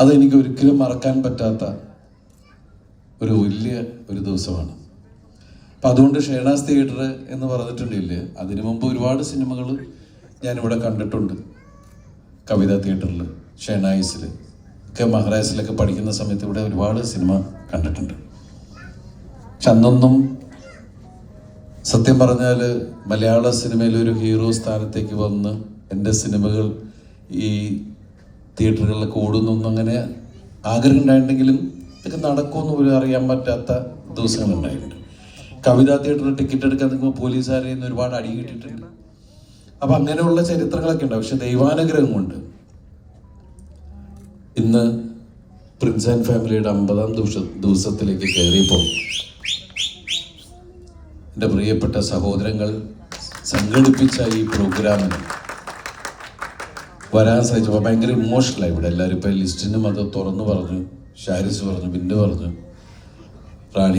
അതെനിക്ക് ഒരിക്കലും മറക്കാൻ പറ്റാത്ത ഒരു വലിയ ഒരു ദിവസമാണ്. അപ്പം അതുകൊണ്ട് ഷേണാസ് തിയേറ്റർ എന്ന് പറഞ്ഞിട്ടുണ്ടല്ലേ അതിനു മുമ്പ് ഒരുപാട് സിനിമകൾ ഞാനിവിടെ കണ്ടിട്ടുണ്ട്. കവിത തിയേറ്ററിൽ ഷേണായിസിൽ ഒക്കെ മഹാരാജസിലൊക്കെ പഠിക്കുന്ന സമയത്ത് ഇവിടെ ഒരുപാട് സിനിമ കണ്ടിട്ടുണ്ട്. അന്നൊന്നും സത്യം പറഞ്ഞാൽ മലയാള സിനിമയിൽ ഒരു ഹീറോ സ്ഥാനത്തേക്ക് വന്ന് എന്റെ സിനിമകൾ ഈ തിയേറ്ററുകളിലൊക്കെ ഓടുന്നൊന്നും അങ്ങനെ ആഗ്രഹം ഉണ്ടായിട്ടുണ്ടെങ്കിലും ഇതൊക്കെ നടക്കുമെന്ന് പോലും അറിയാൻ പറ്റാത്ത ദിവസങ്ങളുണ്ടായിട്ടുണ്ട് കവിതാ തിയേറ്ററിൽ ടിക്കറ്റ് എടുക്കാൻ നിൽക്കുമ്പോൾ പോലീസുകാരെ നിന്ന് ഒരുപാട് അടി കിട്ടിയിട്ടുണ്ട്. അപ്പം അങ്ങനെയുള്ള ചരിത്രങ്ങളൊക്കെ ഉണ്ട്. പക്ഷെ ദൈവാനുഗ്രഹം കൊണ്ട് ഇന്ന് പ്രിൻസ് ആൻഡ് ഫാമിലിയുടെ അമ്പതാം ദിവസ ദിവസത്തിലേക്ക് കയറിയപ്പോൾ എന്റെ പ്രിയപ്പെട്ട സഹോദരങ്ങൾ സംഘടിപ്പിച്ച ഈ പ്രോഗ്രാമിന് വരാൻ സാധിച്ചപ്പോൾ ഭയങ്കര ഇമോഷണലായി ഇവിടെ. എല്ലാവരും ഇപ്പം ലിസ്റ്റിനും അത് തുറന്നു പറഞ്ഞു ഷാരിസ് പറഞ്ഞു ബിന്ദു പറഞ്ഞു. റാണി